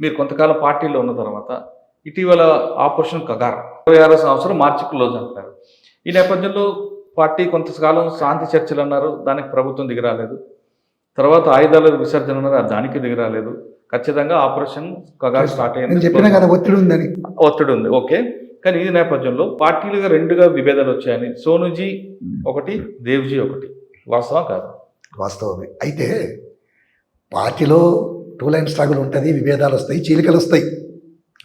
మీరు కొంతకాలం పార్టీలో ఉన్న తర్వాత ఇటీవల ఆపరేషన్ కగార్ ఇరవై ఆరో సంవత్సరం మార్చి క్లోజ్ అంటారు ఈ నేపథ్యంలో పార్టీ కొంతకాలం శాంతి చర్చలు అన్నారు దానికి ప్రభుత్వం దిగిరాలేదు తర్వాత ఆయుధాల విసర్జన అన్నారు దానికి దిగిరాలేదు ఖచ్చితంగా ఆపరేషన్ కగార్ స్టార్ట్ అయింది చెప్పిన కదా ఒత్తిడి ఉందని. ఒత్తిడి ఉంది ఓకే. కానీ ఈ నేపథ్యంలో పార్టీలుగా రెండుగా విభేదాలు వచ్చాయని సోనుజీ ఒకటి దేవ్జీ ఒకటి. వాస్తవం కాదు. వాస్తవమే. అయితే పార్టీలో టూ లైన్ స్ట్రగుల్ ఉంటుంది విభేదాలు వస్తాయి చీలికలు వస్తాయి.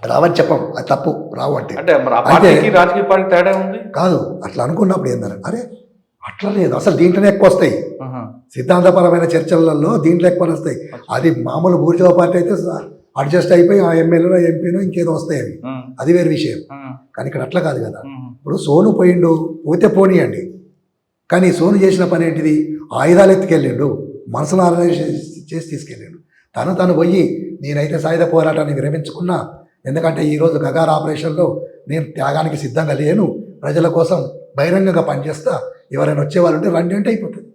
రావని చెప్పం అది తప్పు రావు అంటే. అంటే రాజకీయ పార్టీ తేడా ఉంది? కాదు అట్లా అనుకున్నప్పుడు ఏందని అరే అట్లా లేదు అసలు దీంట్లోనే ఎక్కువ వస్తాయి. సిద్ధాంతపరమైన చర్చలలో దీంట్లో ఎక్కువ వస్తాయి. అది మామూలు బూర్జవ పార్టీ అయితే అడ్జస్ట్ అయిపోయి ఆ ఎమ్మెల్యేలో ఎంపీనో ఇంకేదో వస్తాయి అవి. అది వేరే విషయం. కానీ ఇక్కడ అట్లా కాదు కదా. ఇప్పుడు సోను పోయిండు పోతే పోనీయండి. కానీ సోను చేసిన పని ఏంటిది? ఆయుధాలు ఎత్తుకెళ్ళిండు మనసును ఆర్గనైజ్ చేసి తీసుకెళ్ళిండు. తను తను పోయి నేనైతే సాయుధ పోరాటాన్ని విరమించుకున్నా. ఎందుకంటే ఈరోజు గగార్ ఆపరేషన్లో నేను త్యాగానికి సిద్ధంగా లేను. ప్రజల కోసం బహిరంగంగా పనిచేస్తా. ఎవరైనా వచ్చేవాళ్ళు ఉంటే రండి అంటే అయిపోతుంది.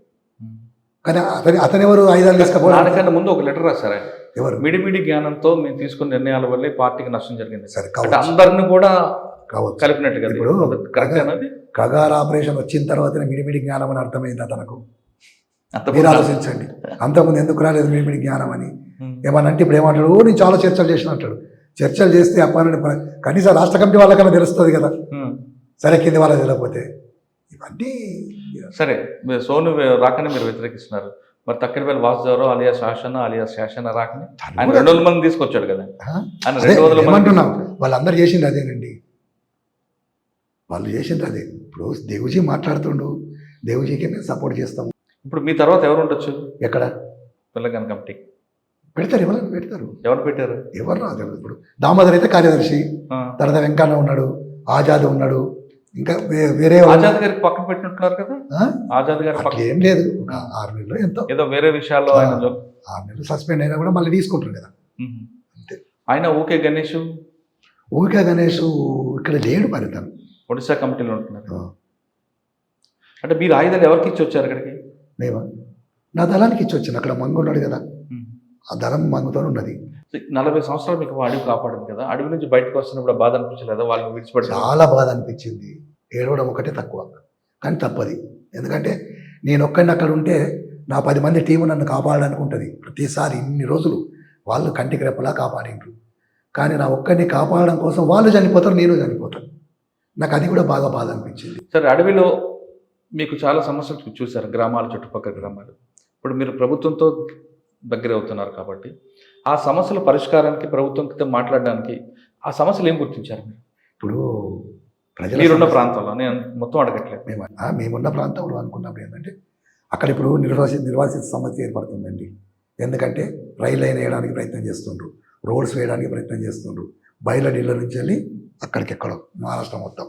కానీ అతని అతను ఎవరు ఆయుధాలు తీసుకపోవడం దానికన్నా ముందు ఒక లెటర్ రాశారు ఆయన. ఎవరు? మిడిమిడి జ్ఞానంతో మేము తీసుకున్న నిర్ణయాల వల్లే పార్టీకి నష్టం జరిగింది. సరే అందరిని కూడా కావచ్చు. కలిపినట్టు కదా ఇప్పుడు కగార్ ఆపరేషన్ వచ్చిన తర్వాతనే మిడిమిడి జ్ఞానం అని అర్థమైందా తనకు? మీరు ఆలోచించండి. అంతకుముందు ఎందుకు రాలేదు మిడిమిడి జ్ఞానం అని? అంటే ఇప్పుడు ఏమంటాడు? "ఓ, నేను చాలా చర్చలు చేసిన అంటాడు. చర్చలు చేస్తే అప్పని కనీసం రాష్ట్ర కమిటీ వాళ్ళకన్నా తెలుస్తుంది కదా. సరే కింది వాళ్ళకి తెలియకపోతే ఇవన్నీ సరే మీరు సోను రాకనే మీరు వ్యతిరేకిస్తున్నారు. మరి తక్కినపల్లి వాసుదేవరావు అలియా శాసన అలియా శాసన రాకని ఆయన రెండు వందల మంది తీసుకొచ్చాడు కదా? ఆయన రెండు వందల మంది తీసుకొచ్చాడు. వాళ్ళందరూ చేసింది అదేనండి. వాళ్ళు చేసింది అదే. ఇప్పుడు దేవుజీ మాట్లాడుతుండు. దేవుజీకి మేము సపోర్ట్ చేస్తాము. ఇప్పుడు మీ తర్వాత ఎవరు ఉండొచ్చు? ఎక్కడ? తెలంగాణ కమిటీ. పెడతారు ఎవరైనా పెడతారు? ఎవరు పెట్టారు? ఎవరు రాదు ఇప్పుడు. దామోదర్ అయితే కార్యదర్శి. తర్వాత వెంకన్న ఉన్నాడు ఆజాద్ ఉన్నాడు ఇంకా వేరే ఆజాద్ గారికి పక్కన పెట్టినట్టున్నారు కదా? ఆజాద్ గారి పక్కన. ఏం లేదు ఒక ఆరు నెలలు ఎంతో. ఏదో వేరే విషయాల్లో ఆయన ఆరు నెలలు సస్పెండ్ అయినా కూడా మళ్ళీ తీసుకుంటారు కదా. అంతే. ఆయన ఓకే గణేష్? ఊరికే గణేష్ ఇక్కడ లేడు మరి తను. ఒడిశా కమిటీలో ఉంటున్నారు. అంటే మీరు ఆయుధాలు ఎవరికి ఇచ్చి వచ్చారు అక్కడికి? మేమా నా దళానికి ఇచ్చి వచ్చింది. అక్కడ మంగు ఉన్నాడు కదా. ఆ దళం మంగుతో ఉన్నది. నలభై సంవత్సరాలు మీకు అడవి కాపాడింది కదా. అడవి నుంచి బయటకు వస్తున్నప్పుడు బాధ అనిపించలేదా? వాళ్ళు విడిచిపెట్టి చాలా బాధ అనిపించింది. ఏడవడం ఒకటే తక్కువ. కానీ తప్పది. ఎందుకంటే నేను ఒక్కడిని అక్కడ ఉంటే నా పది మంది టీము నన్ను కాపాడడానికి ఉంటుంది ప్రతిసారి ఇన్ని రోజులు వాళ్ళు కంటికి రెప్పలా కాపాడిండ్రు. కానీ నా ఒక్కడిని కాపాడడం కోసం వాళ్ళు చనిపోతారు నేను చనిపోతాను. నాకు అది కూడా బాగా బాధ అనిపించింది. సరే అడవిలో మీకు చాలా సమస్యలు చూశారు గ్రామాలు చుట్టుపక్కల గ్రామాలు. ఇప్పుడు మీరు ప్రభుత్వంతో దగ్గర అవుతున్నారు కాబట్టి ఆ సమస్యల పరిష్కారానికి ప్రభుత్వంతో మాట్లాడడానికి ఆ సమస్యలు ఏం గుర్తించారు మీరు? ఇప్పుడు ప్రజల మీరున్న ప్రాంతంలో నేను మొత్తం అడగట్లేదు. మేము మేమున్న ప్రాంతంలో అనుకున్నప్పుడు ఏంటంటే అక్కడ ఇప్పుడు నిర్వాసిత నిర్వాసిత సమస్య ఏర్పడుతుందండి. ఎందుకంటే రైలు లైన్ వేయడానికి ప్రయత్నం చేస్తుండ్రు. రోడ్స్ వేయడానికి ప్రయత్నం చేస్తుండ్రు. బయల నీళ్ళ నుంచి వెళ్ళి అక్కడికి ఎక్కడం మహారాష్ట్ర మొత్తం.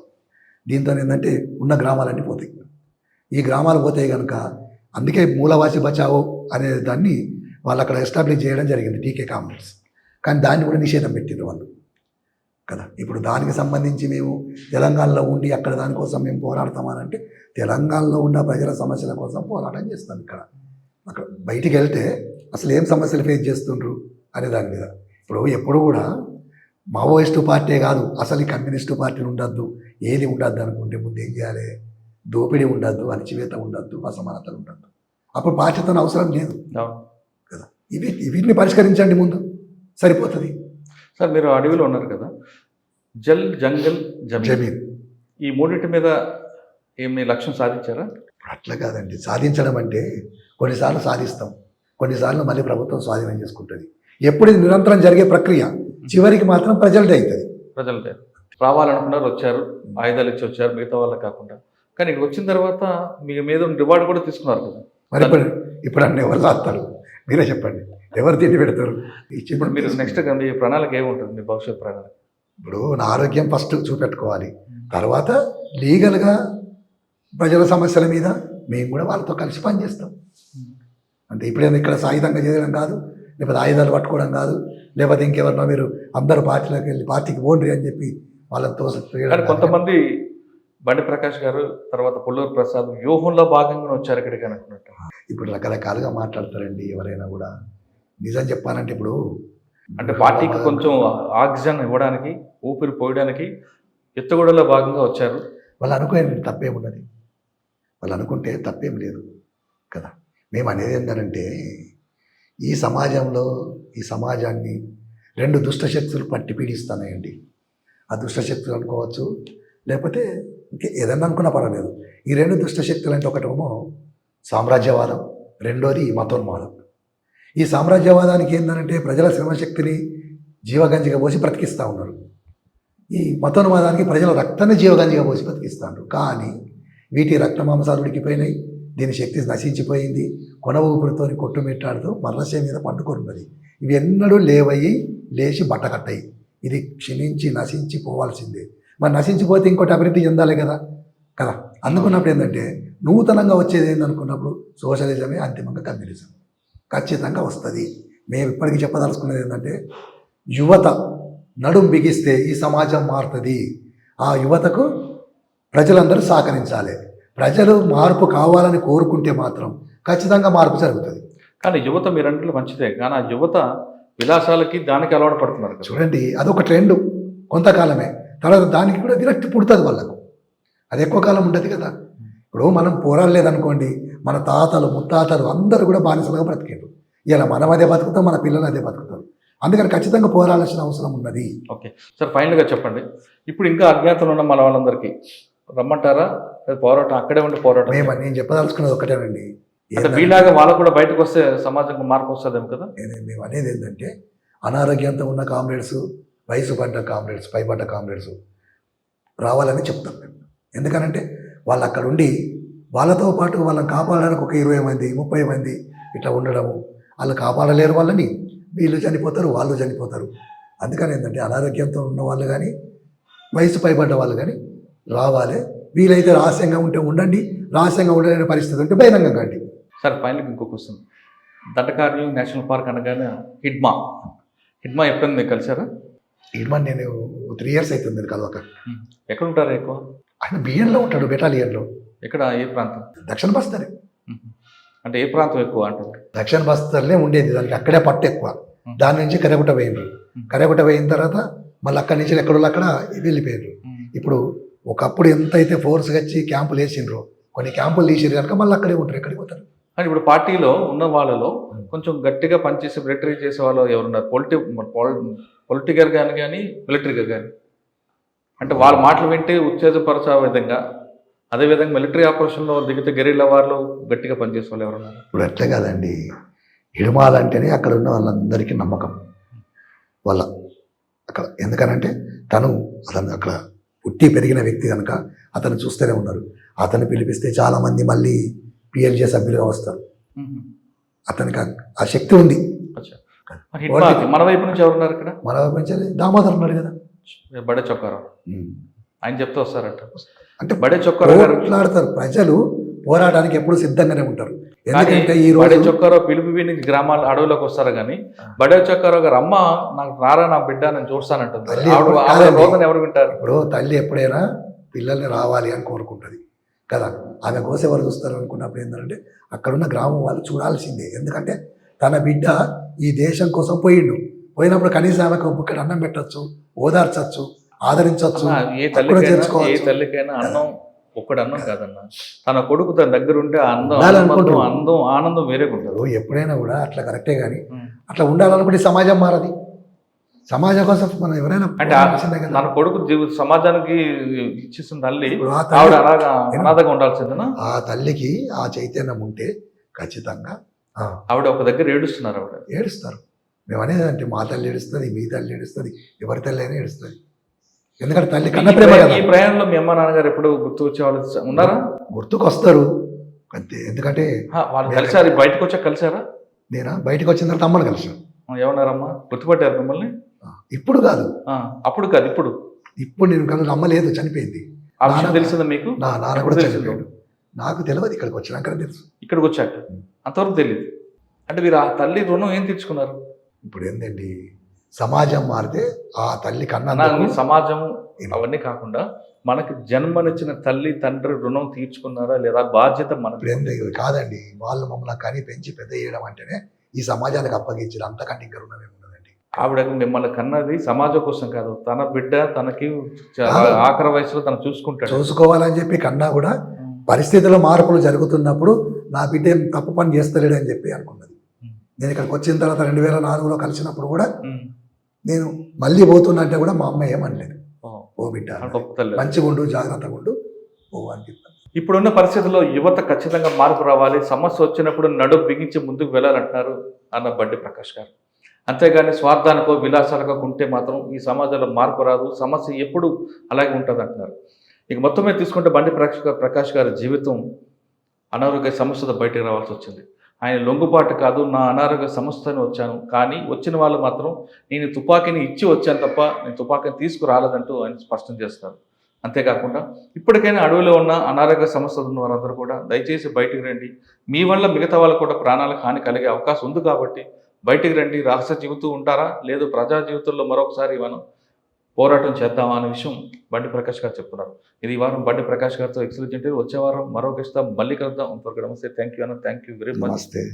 దీంతో ఏంటంటే ఉన్న గ్రామాలన్నీ పోతాయి. ఈ గ్రామాలు పోతాయి కనుక అందుకే మూలవాసి బచావో అనే దాన్ని వాళ్ళు అక్కడ ఎస్టాబ్లిష్ చేయడం జరిగింది టీకే కామన్స్ కానీ దాన్ని కూడా నిషేధం పెట్టిండ్రు వాళ్ళు. కదా? ఇప్పుడు దానికి సంబంధించి మేము తెలంగాణలో ఉండి అక్కడ దానికోసం మేము పోరాడతామనంటే తెలంగాణలో ఉన్న ప్రజల సమస్యల కోసం పోరాటం చేస్తాం ఇక్కడ. అక్కడ బయటికి వెళ్తే అసలు ఏం సమస్యలు ఫేస్ చేస్తుండ్రు అనే దాని మీద. ఇప్పుడు ఎప్పుడు కూడా మావోయిస్టు పార్టీ కాదు అసలు కమ్యూనిస్టు పార్టీని ఉండద్దు ఏది ఉండద్దు అనుకుంటే ముందు ఏం చేయాలి? దోపిడీ ఉండద్దు అణచివేత ఉండద్దు అసమానతలు ఉండద్దు. అప్పుడు బాధ్యతను అవసరం లేదు. కదా? ఇవి వీటిని పరిష్కరించండి ముందు. సరిపోతుంది. సార్ మీరు అడవిలో ఉన్నారు కదా? జల్ జంగల్ జమీన్. ఈ మూడింటి మీద ఏమి లక్ష్యం సాధించారా? అట్లా కాదండి. సాధించడం అంటే కొన్నిసార్లు సాధిస్తాం. కొన్నిసార్లు మళ్ళీ ప్రభుత్వం స్వాధీనం చేసుకుంటుంది. ఎప్పుడు ఇది నిరంతరం జరిగే ప్రక్రియ? చివరికి మాత్రం ప్రజలదే అవుతుంది. ప్రజలు రావాలనుకున్నారు వచ్చారు. ఆయుధాలు ఇచ్చి వచ్చారు. మిగతా వాళ్ళకి కాకుండా. కానీ ఇక్కడ వచ్చిన తర్వాత మీ మీద రివార్డు కూడా తీసుకున్నారు కదా. మరి ఇప్పుడు ఇప్పుడు అన్నీ ఎవరు రాస్తారు మీరే చెప్పండి. ఎవరు తిండి పెడతారు? ఇప్పుడు మీరు నెక్స్ట్ మీ ప్రణాళిక ఏముంటుంది? మీ భవిష్యత్ ప్రణాళిక. ఇప్పుడు నా ఆరోగ్యం ఫస్ట్ చూపెట్టుకోవాలి. తర్వాత లీగల్గా ప్రజల సమస్యల మీద మేము కూడా వాళ్ళతో కలిసి పనిచేస్తాం. అంటే ఇప్పుడేమో ఇక్కడ సాయుధంగా చేయడం కాదు లేకపోతే ఆయుధాలు పట్టుకోవడం కాదు లేకపోతే ఇంకెవరినో మీరు అందరూ పార్టీలోకి వెళ్ళి పార్టీకి పోండి అని చెప్పి వాళ్ళతో కొంతమంది బండి ప్రకాష్ గారు తర్వాత పుల్లూరు ప్రసాద్ వ్యూహంలో భాగంగా వచ్చారు ఇక్కడికి అనుకున్నట్టు ఇప్పుడు రకరకాలుగా మాట్లాడతారండి ఎవరైనా కూడా. నిజం చెప్పాలంటే ఇప్పుడు అంటే పార్టీకి కొంచెం ఆక్సిజన్ ఇవ్వడానికి ఊపిరి పోయడానికి ఎత్తుగడలో భాగంగా వచ్చారు. వాళ్ళు అనుకునే తప్పేమున్నది వాళ్ళు అనుకుంటే తప్పేం లేదు కదా. మేము అనేది ఏంటంటే ఈ సమాజంలో ఈ సమాజాన్ని రెండు దుష్టశక్తులు పట్టి పీడిస్తున్నాయండి ఆ దుష్టశక్తులు అనుకోవచ్చు లేకపోతే ఇంకే ఏదన్నా అనుకున్నా పర్వాలేదు. ఈ రెండు దుష్టశక్తులు అంటే ఒకటేమో సామ్రాజ్యవాదం రెండోది మతోన్మాదం. ఈ సామ్రాజ్యవాదానికి ఏంటంటే ప్రజల శ్రమశక్తిని జీవగంజిగా పోసి బ్రతికిస్తూ ఉన్నారు. ఈ మతోన్మాదానికి ప్రజల రక్తాన్ని జీవగంజిగా పోసి బ్రతికిస్తాడు కానీ వీటి రక్త మాంసాలు ఉడికిపోయినాయి దీని శక్తి నశించిపోయింది కొన ఊపిరితో కొట్టుమిట్టాడుతూ మరణశయ మీద పండుకొన్నది ఇవి ఎన్నడూ లేవయ్యి లేచి బట్టకట్టాయి. ఇది క్షీణించి నశించి పోవాల్సిందే మరి నశించిపోతే ఇంకోటి అభివృద్ధి చెందాలి కదా? కదా? అనుకున్నప్పుడు ఏంటంటే నూతనంగా వచ్చేది ఏందనుకున్నప్పుడు సోషలిజమే అంతిమంగా కమ్యూనిజం. ఖచ్చితంగా వస్తుంది. మేము ఇప్పటికీ చెప్పదలుచుకున్నది ఏంటంటే యువత నడుం బిగిస్తే ఈ సమాజం మారుతుంది. ఆ యువతకు ప్రజలందరూ సహకరించాలి. ప్రజలు మార్పు కావాలని కోరుకుంటే మాత్రం ఖచ్చితంగా మార్పు జరుగుతుంది. కానీ యువత మీరంటే మంచిదే. కానీ ఆ యువత విలాసాలకి దానికి అలవాటు పడుతున్నారు చూడండి అదొక ట్రెండ్ కొంతకాలమే. తర్వాత దానికి కూడా విరక్తి పుడుతుంది వాళ్ళకు. అది ఎక్కువ కాలం ఉండదు కదా. ఇప్పుడు మనం పోరాడలేదనుకోండి మన తాతలు ముత్తాతలు అందరూ కూడా బానిసలుగా బ్రతికారు. ఇలా మనం అదే బతుకుతాం మన పిల్లలు అదే బతుకుతారు. అందుకని ఖచ్చితంగా పోరాడాల్సిన అవసరం ఉన్నది. ఓకే. సార్ ఫైనల్గా చెప్పండి. ఇప్పుడు ఇంకా అజ్ఞాతంలో ఉన్న మన వాళ్ళందరికీ రమ్మంటారా? పోరాటం అక్కడే ఉండి పోరాటం మేము నేను చెప్పదలుచుకున్నది ఒకటేనండి. వీళ్ళగా వాళ్ళకు కూడా బయటకు వస్తే సమాజంలో మార్పు వస్తుందేమో కదా? మేము అనేది ఏంటంటే అనారోగ్యంతో ఉన్న కామ్రేడ్స్ వయసు పడ్డ కామ్రేడ్స్ పైబడ్డ కామ్రేడ్స్ రావాలని చెప్తాం మేము. ఎందుకనంటే వాళ్ళు అక్కడ ఉండి వాళ్ళతో పాటు వాళ్ళని కాపాడడానికి ఒక ఇరవై మంది ముప్పై మంది ఇట్లా ఉండడము. వాళ్ళు కాపాడలేరు వాళ్ళని వీళ్ళు చనిపోతారు వాళ్ళు చనిపోతారు. అందుకని ఏంటంటే అనారోగ్యంతో ఉన్న వాళ్ళు కానీ వయసు పైబడ్డ వాళ్ళు కానీ రావాలి. వీలైతే రహస్యంగా ఉంటే ఉండండి రహస్యంగా ఉండలేని పరిస్థితి ఉంటే బహిరంగం కండి సార్ ఫైనల్గా ఇంకో క్వశ్చన్. దండకార్యం నేషనల్ పార్క్ అనగానే హిడ్మా. హిడ్మా ఎప్పుడైనా మీరు కలిసారా ఇడ్మన్ నేను త్రీ ఇయర్స్ అవుతుంది నేను కలవక ఎక్కడ ఉంటారు ఎక్కువ? ఆయన బియ్యంలో ఉంటాడు బెటాలియన్లో ఎక్కడ ఏ ప్రాంతం? దక్షిణ బస్తరే. అంటే ఏ ప్రాంతం ఎక్కువ అంటారు? దక్షిణ బస్తర్లే ఉండేది దానికి అక్కడే పట్టు ఎక్కువ. దాని నుంచి కరగుట వేయండ్రు కరగుట వేయిన తర్వాత మళ్ళీ అక్కడి నుంచి ఎక్కడో అక్కడ వెళ్ళిపోయారు ఇప్పుడు ఒకప్పుడు ఎంత అయితే ఫోర్స్గా వచ్చి క్యాంపులు వేసిండ్రో కొన్ని క్యాంపులు తీసిరు కనుక మళ్ళీ అక్కడే ఉంటారు ఎక్కడికి పోతారు. అంటే ఇప్పుడు పార్టీలో ఉన్న వాళ్ళలో కొంచెం గట్టిగా పనిచేసి మిలిటరీ చేసే వాళ్ళు ఎవరున్నారు పొలిటి పొలిటికల్ కానీ కానీ మిలిటరీగా కానీ అంటే వాళ్ళ మాటలు వింటే ఉత్తేజపరచే విధంగా అదేవిధంగా మిలిటరీ ఆపరేషన్లో దిగితే గెరిల్లా వాళ్ళు గట్టిగా పనిచేసే వాళ్ళు ఎవరున్నారు ఇప్పుడు అట్లే కాదండి. హిడమాలంటేనే అక్కడ ఉన్న వాళ్ళందరికీ నమ్మకం. వాళ్ళ అక్కడ ఎందుకనంటే తను అతను అక్కడ పుట్టి పెరిగిన వ్యక్తి కనుక అతను చూస్తూనే ఉన్నారు. అతను పిలిపిస్తే చాలామంది మళ్ళీ పిఎల్జే సభ్యులుగా వస్తారు. అతనికి ఆ- శక్తి ఉంది. మన వైపు నుంచి ఎవరున్నారు ఇక్కడ? మన పెంచాలి దామోదర్ ఉన్నాడు కదా. బడే చొక్కారావు. ఆయన చెప్తే వస్తారట. అంటే బడే చొక్కారావు పోట్లాడతారు. ప్రజలు పోరాటానికి ఎప్పుడు సిద్ధంగానే ఉంటారు. ఎందుకంటే ఈ బడే చొక్కారావు పిలుపు విని గ్రామాల అడవులకు వస్తారు కానీ బడే చొక్కారావు గారు అమ్మ నాకు రారా నా బిడ్డ నేను చూస్తానంటుంది. ఎవరు వింటారు? ఇప్పుడు తల్లి ఎప్పుడైనా పిల్లల్ని రావాలి అని కోరుకుంటుంది. కదా? ఆమె కోసం ఎవరు చూస్తారు అనుకున్నప్పుడు ఏంటంటే అక్కడున్న గ్రామం వాళ్ళు చూడాల్సిందే. ఎందుకంటే తన బిడ్డ ఈ దేశం కోసం పోయిండు పోయినప్పుడు కనీసం ఆమెకు ఇక్కడ అన్నం పెట్టచ్చు ఓదార్చచ్చు ఆదరించవచ్చు ఏ తల్లికైనా ఏ. తల్లికైనా అన్నం ఒక్కడు అన్నం కాదన్న తన కొడుకు తన దగ్గర ఉంటే అందం అందం ఆనందం వేరేగా ఉంటుంది ఎప్పుడైనా కూడా అట్లా కరెక్టే కానీ. అట్లా ఉండాలనుకుంటే సమాజం మారది సమాజం కోసం మనం ఎవరైనా అంటే. తన కొడుకు జీవి సమాజానికి ఇచ్చేసిన తల్లి అనాథగా ఉండాల్సిందేనా ఆ తల్లికి ఆ చైతన్యం ఉంటే ఖచ్చితంగా ఆవిడ ఒక దగ్గర ఏడుస్తున్నారు ఆవిడ. ఏడుస్తారు. మేము అనేది అంటే మా తల్లి ఏడుస్తుంది మీ తల్లి ఏడుస్తుంది ఎవరి తల్లి అయినా ఏడుస్తుంది. ఎందుకంటే తల్లి కన్న ప్రేమ కదా. ఈ ప్రయాణంలో మీ అమ్మ నాన్నగారు ఎప్పుడు గుర్తు వచ్చే వాళ్ళు ఉన్నారా? గుర్తుకు వస్తారు అంతే ఎందుకంటే వాళ్ళు కలిసారు బయటకు వచ్చాక కలిసారా? నేను? బయటకు వచ్చిన తర్వాత అమ్మని కలిసాను ఏమన్నారమ్మా గుర్తుపట్టారు మిమ్మల్ని? ఇప్పుడు కాదు. అప్పుడు కాదు ఇప్పుడు. ఇప్పుడు నేను కనుక అమ్మ లేదు చనిపోయింది. ఆ విషయం నాన్న- తెలిసిందా మీకు? నా నాన్న కూడా తెలిసింది? చనిపోయాడు. నాకు తెలియదు ఇక్కడికి వచ్చినాక తెలుసు. ఇక్కడికి వచ్చాక. అంతవరకు తెలియదు అంటే మీరు ఆ తల్లి రుణం ఏం తీర్చుకున్నారు? ఇప్పుడు ఏంటండి సమాజం మారితే ఆ తల్లి కన్నా సమాజం అవన్నీ కాకుండా మనకి జన్మనిచ్చిన తల్లి తండ్రి రుణం తీర్చుకున్నారా లేదా బాధ్యత మన ఇప్పుడు కాదండి. వాళ్ళు మమ్మల్ని కని పెంచి పెద్ద చేయడం అంటేనే ఈ సమాజానికి అప్పగించారు. అంతకంటే ఇంకా రుణం ఉండదండి. ఆవిడ మిమ్మల్ని కన్నది సమాజం కోసం కాదు. తన బిడ్డ తనకి. ఆఖరి వయసులో తను చూసుకుంటాడు. చూసుకోవాలని చెప్పి కన్నా కూడా పరిస్థితుల మార్పులు జరుగుతున్నప్పుడు నా బిడ్డ ఏం తప్పు పని చేస్తలేడు అని చెప్పి అనుకున్నది. నేను ఇక్కడికి వచ్చిన తర్వాత రెండు వేల నాలుగులో కలిసినప్పుడు కూడా. నేను మళ్ళీ పోతున్నట్టే కూడా మా అమ్మ ఏమనలేదు. ఓ, బిడ్డ. మంచిగా ఉండు జాగ్రత్తగా ఉండు ఓ అని చెప్పాను ఇప్పుడున్న పరిస్థితుల్లో యువత ఖచ్చితంగా మార్పు రావాలి. సమస్య వచ్చినప్పుడు నడుము బిగించి ముందుకు వెళ్ళాలంటున్నారు అన్న బండి ప్రకాష్ గారు. అంతేగాని స్వార్థానికో విలాసాలకో ఉంటే మాత్రం ఈ సమాజంలో మార్పు రాదు. సమస్య ఎప్పుడు అలాగే ఉంటుంది అంటున్నారు ఇక మొత్తం మీద తీసుకుంటే బండి ప్రకాష్ ప్రకాష్ గారి జీవితం అనారోగ్య సమస్యతో బయటకు రావాల్సి వచ్చింది. ఆయన లొంగుబాటు కాదు నా అనారోగ్య సమస్యని వచ్చాను. కానీ వచ్చిన వాళ్ళు మాత్రం నేను తుపాకీని ఇచ్చి వచ్చాను తప్ప నేను తుపాకీని తీసుకురాలేదంటూ ఆయన స్పష్టం చేస్తారు. అంతేకాకుండా ఇప్పటికైనా అడవిలో ఉన్న అనారోగ్య సమస్యలు ఉన్న వారందరూ కూడా దయచేసి బయటికి రండి. మీ వల్ల మిగతా వాళ్ళకు కూడా ప్రాణాలకు హాని కలిగే అవకాశం ఉంది కాబట్టి బయటికి రండి. రహస్య జీవితం ఉంటారా? లేదు ప్రజా జీవితంలో మరొకసారి మనం పోరాటం చేద్దామా అనే విషయం బండి ప్రకాష్ గారు చెప్తున్నారు. ఇది ఈ వారం బండి ప్రకాష్ గారితో ఎక్సలెంట్ వచ్చే వారం మరో గెస్ట్ మళ్ళీ కలుద్దాం. నమస్తే. థ్యాంక్ యూ అన్న. Thank you very much